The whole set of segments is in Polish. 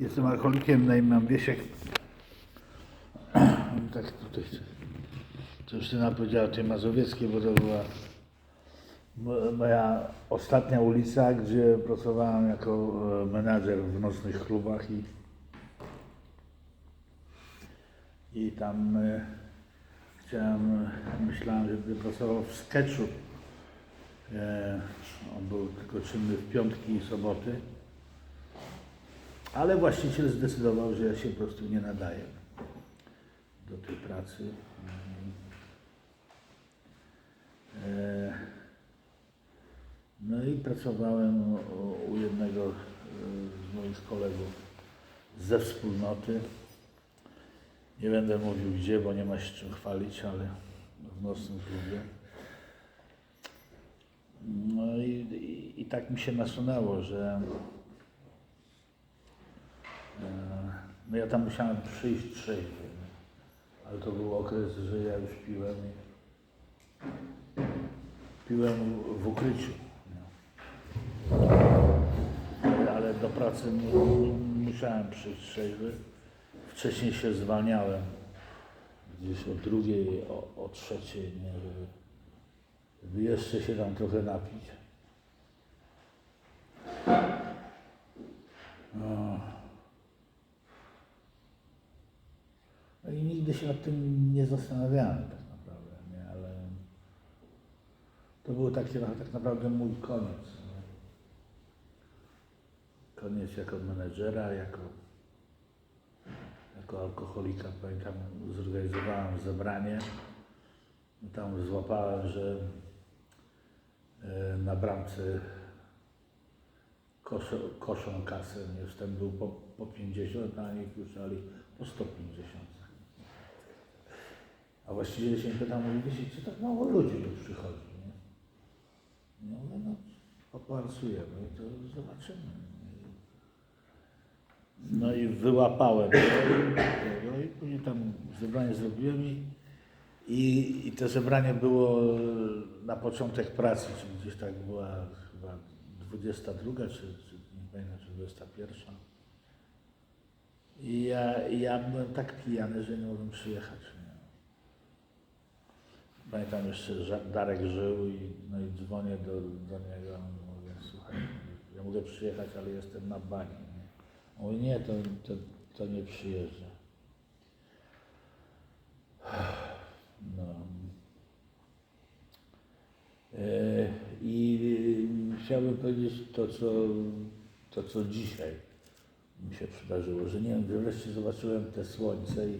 Jestem alkoholikiem na imię mam Wiesiek. tak tutaj to już Tyna powiedziała tej mazowieckiej, bo to była mo- moja ostatnia ulica, gdzie pracowałem jako e, menadżer w nocnych klubach i, i tam e, chciałem, e, myślałem, że będę pracował w sketchu. E, on był tylko czynny w piątki i soboty. Ale właściciel zdecydował, że ja się po prostu nie nadaję do tej pracy. E, No i pracowałem u- jednego e, z moich kolegów ze wspólnoty. Nie będę mówił gdzie, bo nie ma się czym chwalić, ale w nocnym klubie. No i, i, i tak mi się nasunęło, że no ja tam musiałem przyjść trzeźwy, ale to był okres, że ja już piłem piłem w- ukryciu. Ale, do pracy mu- mu- musiałem przyjść trzeźwy. Wcześniej się zwalniałem, gdzieś o drugiej, o, o trzeciej, nie, żeby, żeby jeszcze się tam trochę napić. No. No i nigdy się nad tym nie zastanawiałem tak naprawdę, nie? ale to był taki tak naprawdę mój koniec. Nie? Koniec jako menedżera, jako, jako alkoholika. Pamiętam, zorganizowałem zebranie. Tam złapałem, że e, na bramce koszą, koszą kasę, nie? Wstęp był po, po 50, a oni puszczali po 150. A właściwie się pytam, mówi, co tak mało ludzi tu przychodzi, nie? Mówię, no, poparsujemy i to zobaczymy. No i wyłapałem to i, no później tam zebranie zrobiłem i, i, i to zebranie było na początek pracy, czyli gdzieś tak była chyba 22, czy, czy nie pamiętam, czy 21. I ja, ja byłem tak pijany, że nie mogłem przyjechać. Nie? Pamiętam jeszcze, że Darek żył i, no i dzwonię do, do niego, mówię, słuchaj, ja mogę przyjechać, ale jestem na bani. Nie? Mówi, nie, to, to, to nie przyjeżdża. No. E, I chciałbym powiedzieć to, co, to, co dzisiaj mi się przydarzyło, że nie wiem, wreszcie zobaczyłem te słońce i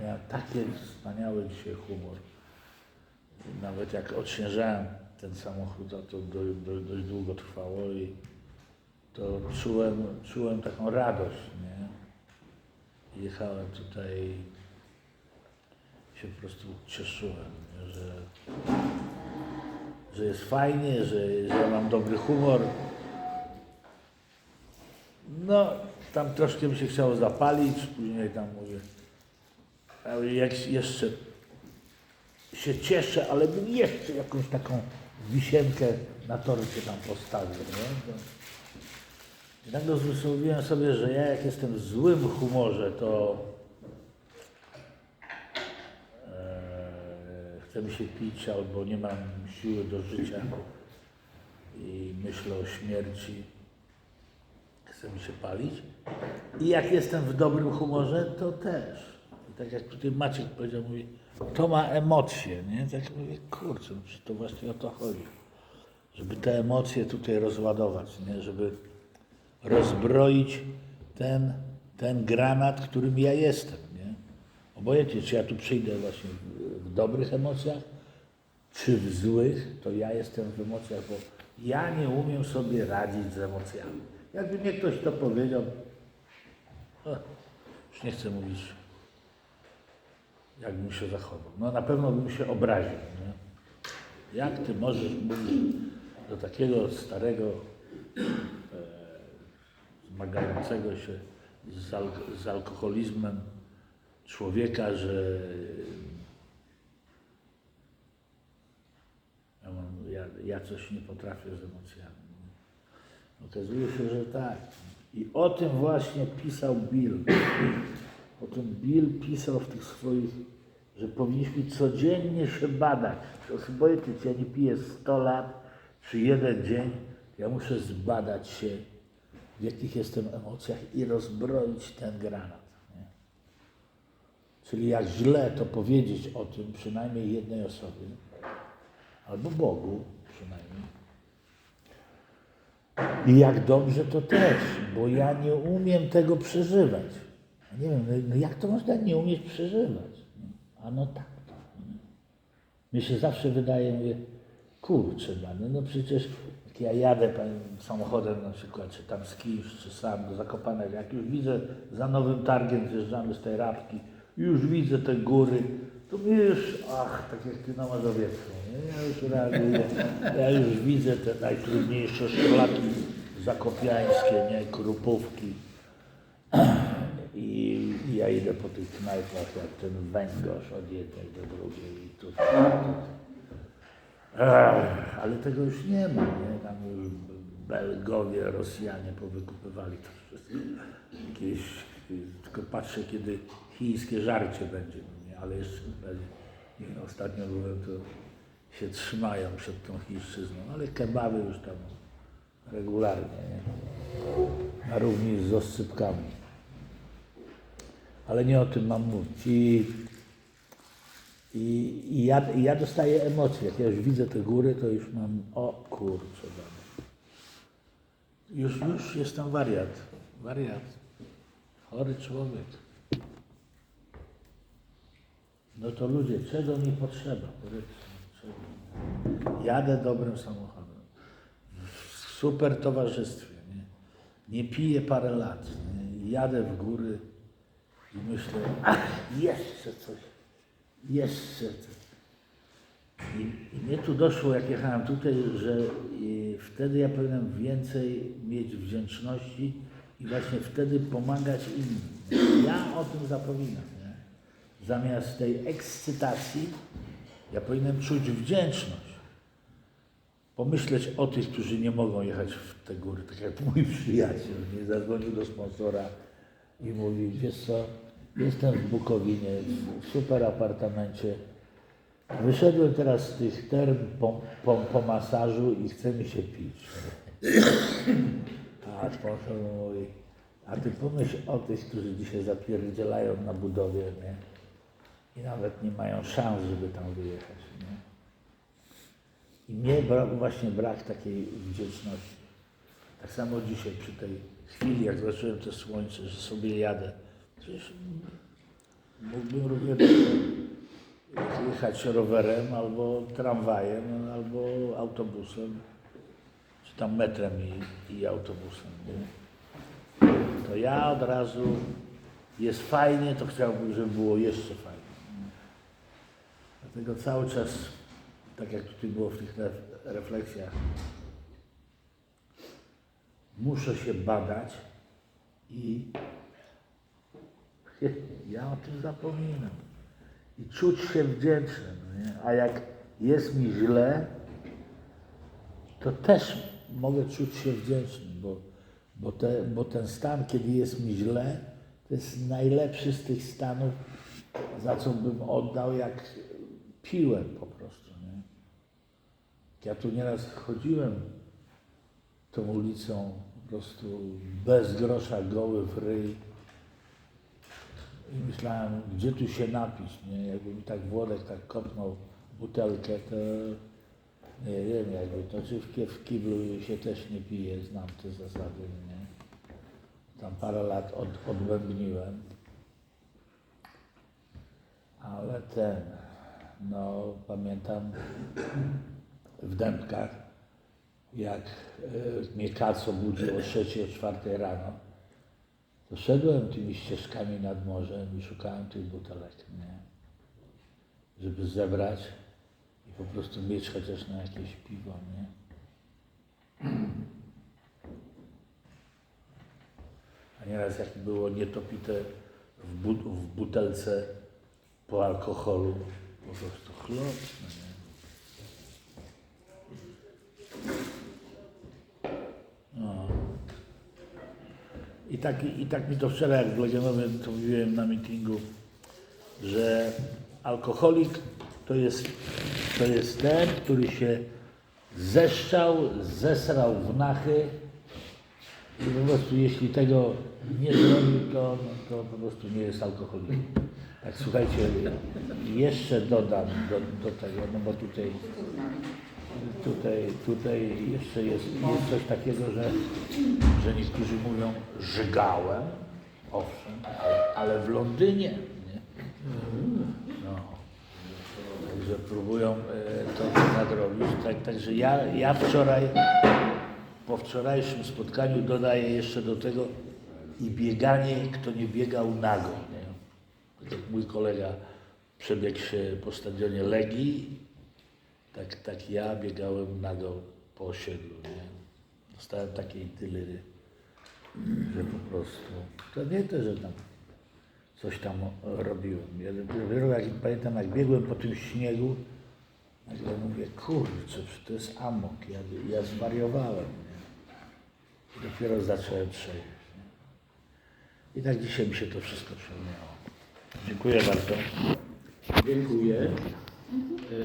miałem taki wspaniały dzisiaj humor. Nawet jak odśnieżałem ten samochód, to do, do, dość długo trwało i to czułem, czułem taką radość, nie? Jechałem tutaj się po prostu cieszyłem, nie? że, że jest fajnie, że, że mam dobry humor. No, tam troszkę mi się chciało zapalić, później tam mówię, ale jak jeszcze się cieszę, ale bym jeszcze jakąś taką wisienkę na torcie tam postawił. Nie? I nagle sobie, że ja jak jestem w złym humorze, to e, chce mi się pić albo nie mam siły do życia i myślę o śmierci, chce mi się palić. I jak jestem w dobrym humorze, to też. Tak jak tutaj Maciek powiedział, mówi, to ma emocje, nie? Tak mówię, kurczę, no to właśnie o to chodzi. Żeby te emocje tutaj rozładować, nie? Żeby rozbroić ten, ten granat, którym ja jestem, nie? Obojętnie, czy ja tu przyjdę właśnie w dobrych emocjach, czy w złych, to ja jestem w emocjach, bo ja nie umiem sobie radzić z emocjami. Jakby mnie ktoś to powiedział, o, już nie chcę mówić, jakbym się zachował. No na pewno bym się obraził. Nie? Jak ty możesz mówić do takiego starego, e, zmagającego się z, z alkoholizmem człowieka, że ja, mam, ja, ja coś nie potrafię z emocjami. Okazuje się, że tak. I o tym właśnie pisał Bill. O tym Bill pisał w tych swoich, że powinniśmy codziennie się badać. Obojętnie, czy ja nie piję 100 lat, czy jeden dzień, ja muszę zbadać się, w jakich jestem emocjach i rozbroić ten granat. Nie? Czyli jak źle, to powiedzieć o tym przynajmniej jednej osobie, albo Bogu przynajmniej. I jak dobrze to też, bo ja nie umiem tego przeżywać. Nie wiem, no, no jak to można nie umieć przeżywać? A no tak to. nie? Mi się zawsze wydaje, mówię, kurczę, no, no przecież jak ja jadę samochodem na przykład, czy tam z kimś, czy sam do Zakopanego, jak już widzę za nowym targiem, zjeżdżamy z tej Rabki, już widzę te góry, to mnie już, ach, tak jak ty na Mazowiecku, ja już reaguję, ja już widzę te najtrudniejsze szlaki zakopiańskie, nie, krupówki. Ja idę po tych knajpach jak ten węgorz od jednej do drugiej i tutaj. Ech, ale tego już nie ma, nie? Tam już Belgowie, Rosjanie powykupywali to wszystko. Jakieś, tylko patrzę, kiedy chińskie żarcie będzie, no nie? ale jeszcze. Nie, ostatnio byłem, to się trzymają przed tą chińszczyzną, ale kebaby już tam regularnie, nie? na równi z oscypkami. Ale nie o tym mam mówić. I, i, i ja, i ja dostaję emocje. Jak ja już widzę te góry, to już mam, o kurczę, już, już jestem wariat. Wariat. Chory człowiek. No to ludzie, czego mi potrzeba? Jadę dobrym samochodem. W super towarzystwie. Nie, nie piję parę lat. Nie? Jadę w góry i myślę, jeszcze coś. Jeszcze coś. I, I mnie tu doszło, jak jechałem tutaj, że wtedy ja powinienem więcej mieć wdzięczności i właśnie wtedy pomagać innym. Ja o tym zapominam. Nie? Zamiast tej ekscytacji, ja powinienem czuć wdzięczność. Pomyśleć o tych, którzy nie mogą jechać w te góry, tak jak mój przyjaciel nie zadzwonił do sponsora i mówi, wiesz co, jestem w Bukowinie, w super apartamencie, wyszedłem teraz z tych term po, po, po masażu i chce mi się pić. A sponsor mówi, a ty pomyśl o tych, którzy dzisiaj zapierdzielają na budowie, nie? I nawet nie mają szans, żeby tam wyjechać, nie? I mnie brak, właśnie brak takiej wdzięczności. Tak samo dzisiaj przy tej chwili, jak zobaczyłem to słońce, że sobie jadę. Przecież mógłbym równie dobrze jechać rowerem, albo tramwajem, albo autobusem, czy tam metrem i, i autobusem. Nie? To ja od razu jest fajnie, to chciałbym, żeby było jeszcze fajnie. Dlatego cały czas, tak jak tutaj było w tych ref- refleksjach, muszę się badać i ja o tym zapominam. I czuć się wdzięcznym. Nie? A jak jest mi źle, to też mogę czuć się wdzięcznym, bo, bo, te, bo ten stan, kiedy jest mi źle, to jest najlepszy z tych stanów, za co bym oddał, jak piłem po prostu. Nie? Ja tu nieraz chodziłem tą ulicą po prostu bez grosza, goły w ryj. I myślałem, gdzie tu się napić, nie? Jakby mi tak Włodek tak kopnął butelkę, to nie wiem, jakby to czy w, kiblu się też nie pije, znam te zasady, nie? Tam parę lat od, odbębniłem. Ale ten, no pamiętam w Dębkach, jak e, mnie Kaco budził o 3 o 4 rano, to szedłem tymi ścieżkami nad morzem i szukałem tych butelek, nie? Żeby zebrać i po prostu mieć chociaż na jakieś piwo, nie? A nieraz jak było nietopite w, w butelce po alkoholu, po prostu chlop, no nie? No. tak, I tak mi to wczoraj, jak w Legionowym to mówiłem na meetingu, że alkoholik to jest, to jest ten, który się zeszczał, zesrał w nachy i po prostu jeśli tego nie zrobił, to, no, to po prostu nie jest alkoholikiem. Tak słuchajcie, jeszcze dodam do, do tego, no bo tutaj Tutaj, tutaj jeszcze jest, jest coś takiego, że, że niektórzy mówią żygałem, owszem, ale, ale w Londynie. Nie? No. Także próbują e, to nadrobić. Tak, także ja, ja wczoraj, po wczorajszym spotkaniu dodaję jeszcze do tego i bieganie, kto nie biegał nago. Nie? Tak mój kolega przebiegł się po stadionie Legii, tak, tak ja biegałem nago po osiedlu, nie? Dostałem takiej tylery, że po prostu, to nie to, że tam coś tam robiłem. Ja dopiero jak pamiętam, jak biegłem po tym śniegu, nagle mówię, kurczę, to jest amok, ja, ja zwariowałem, nie? I dopiero zacząłem przejść. Nie? I tak dzisiaj mi się to wszystko przypomniało. Dziękuję bardzo. Dziękuję.